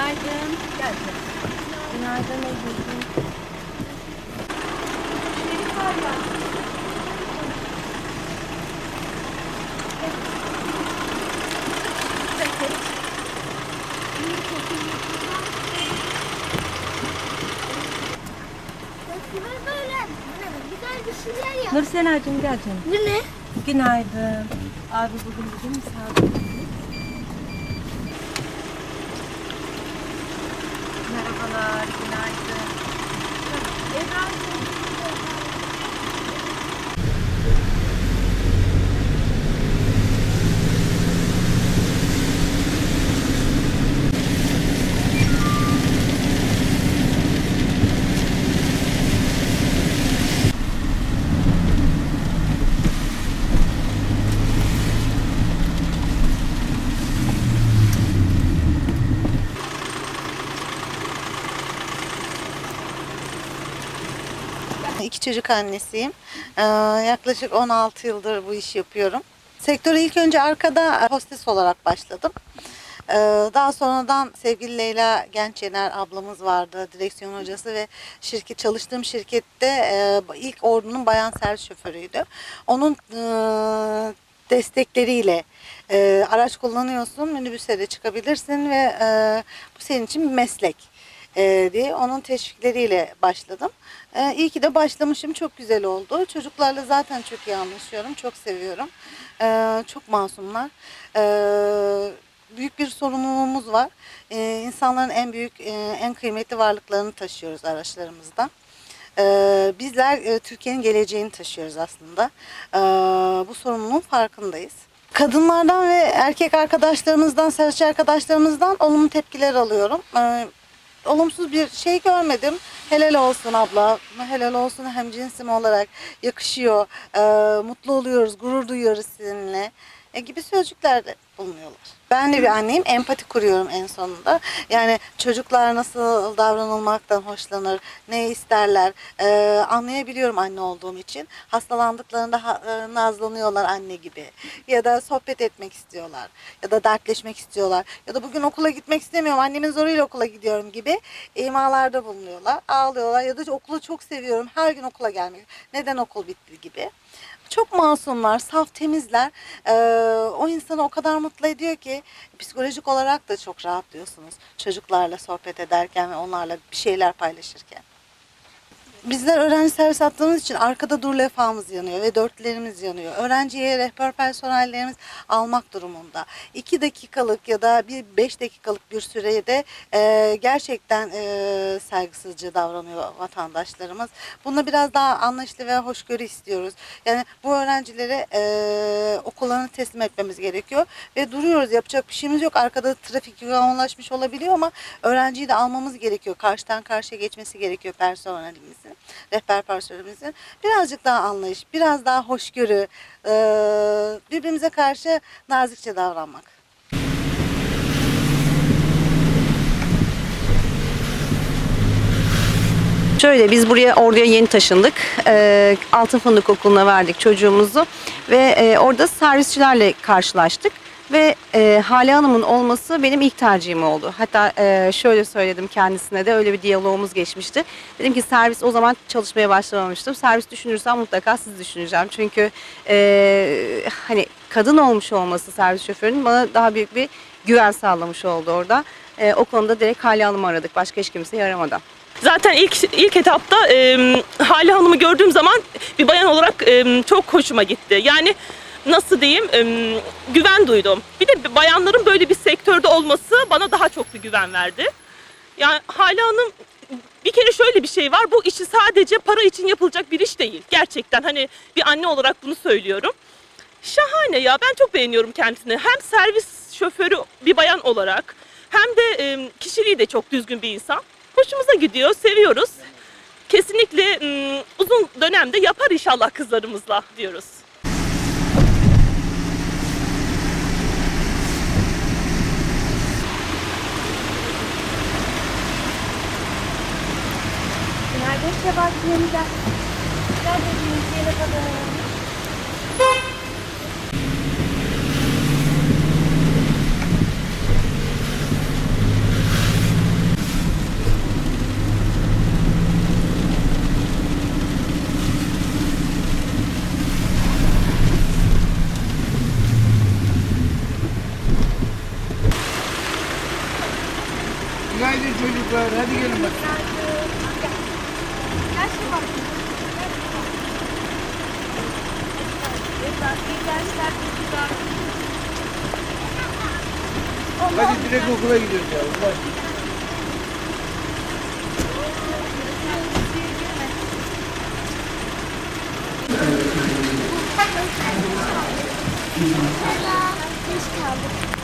Günaydın. Gel. Günaydın Ege'ciğim. Çelik var ya. Nur Senacığım gel canım. Bu ne? Günaydın. Abi bugün bizim misafirimiz. Merhabalar, günaydın. İki çocuk annesiyim. Ee, yaklaşık 16 yıldır bu işi yapıyorum. Sektöre ilk önce arkada hostes olarak başladım. Ee, daha sonradan sevgili Leyla Gençener ablamız vardı, direksiyon hocası ve şirket çalıştığım şirkette e, ilk ordunun bayan servis şoförüydü. Onun e, destekleriyle e, araç kullanıyorsun, minibüse de çıkabilirsin ve e, bu senin için bir meslek e, diye onun teşvikleriyle başladım. E, iyi ki de başlamışım. Çok güzel oldu. Çocuklarla zaten çok iyi anlaşıyorum. Çok seviyorum. E, çok masumlar. E, büyük bir sorumluluğumuz var. E, insanların en büyük, e, en kıymetli varlıklarını taşıyoruz araçlarımızda. Bizler e, Türkiye'nin geleceğini taşıyoruz aslında. Bu sorumluluğun farkındayız. Kadınlardan ve erkek arkadaşlarımızdan, sarıcı arkadaşlarımızdan olumlu tepkiler alıyorum. Olumsuz bir şey görmedim. Helal olsun abla, helal olsun hem cinsim olarak yakışıyor, e, mutlu oluyoruz, gurur duyuyoruz sizinle. E, gibi sözcükler de bulunuyorlar. Ben de bir anneyim, empati kuruyorum en sonunda. Yani çocuklar nasıl davranılmaktan hoşlanır, ne isterler e, anlayabiliyorum anne olduğum için. Hastalandıklarında ha- e, nazlanıyorlar anne gibi. Ya da sohbet etmek istiyorlar. Ya da dertleşmek istiyorlar. Ya da bugün okula gitmek istemiyorum, annemin zoruyla okula gidiyorum gibi imalarda bulunuyorlar. Ağlıyorlar ya da okulu çok seviyorum, her gün okula gelmek. Neden okul bitti gibi. Çok masumlar, saf temizler. Ee, o insanı o kadar mutlu ediyor ki psikolojik olarak da çok rahatlıyorsunuz. Çocuklarla sohbet ederken ve onlarla bir şeyler paylaşırken. Bizler öğrenci servis attığımız için arkada dur levhamız yanıyor ve dörtlerimiz yanıyor. Öğrenciye rehber personellerimiz almak durumunda. İki dakikalık ya da bir beş dakikalık bir sürede e, gerçekten e, saygısızca davranıyor vatandaşlarımız. Buna biraz daha anlayışlı ve hoşgörü istiyoruz. Yani bu öğrencilere e, okullarını teslim etmemiz gerekiyor ve duruyoruz yapacak bir şeyimiz yok. Arkada trafik yoğunlaşmış olabiliyor ama öğrenciyi de almamız gerekiyor. Karşıdan karşıya geçmesi gerekiyor personelimizin, rehber personelimizin. Birazcık daha anlayış, biraz daha hoşgörü, e, birbirimize karşı nazikçe davranmak. Şöyle biz buraya orduya yeni taşındık. Ee, Altın Fındık Okulu'na verdik çocuğumuzu ve e, orada servisçilerle karşılaştık. Ve e, Hale Hanım'ın olması benim ilk tercihim oldu. Hatta e, şöyle söyledim kendisine de öyle bir diyalogumuz geçmişti. Dedim ki servis o zaman çalışmaya başlamamıştım. Servis düşünürsem mutlaka siz düşüneceğim. Çünkü e, hani kadın olmuş olması servis şoförünün bana daha büyük bir güven sağlamış oldu orada. E, o konuda direkt Hale Hanım'ı aradık. Başka hiç kimseyi aramadan. Zaten ilk ilk etapta e, Hale Hanım'ı gördüğüm zaman bir bayan olarak e, çok hoşuma gitti. Yani nasıl diyeyim güven duydum. Bir de bayanların böyle bir sektörde olması bana daha çok bir güven verdi. Yani Hale Hanım bir kere şöyle bir şey var. Bu işi sadece para için yapılacak bir iş değil. Gerçekten hani bir anne olarak bunu söylüyorum. Şahane ya ben çok beğeniyorum kendisini. Hem servis şoförü bir bayan olarak hem de kişiliği de çok düzgün bir insan. Hoşumuza gidiyor, seviyoruz. Kesinlikle uzun dönemde yapar inşallah kızlarımızla diyoruz. Günaydın Şebat yeniden. Neredesiniz yeni kadın? Günaydın çocuklar. Hadi gelin bak. Hadi direkt okula gidiyoruz ya. Ulan. Hello. Geç kaldık.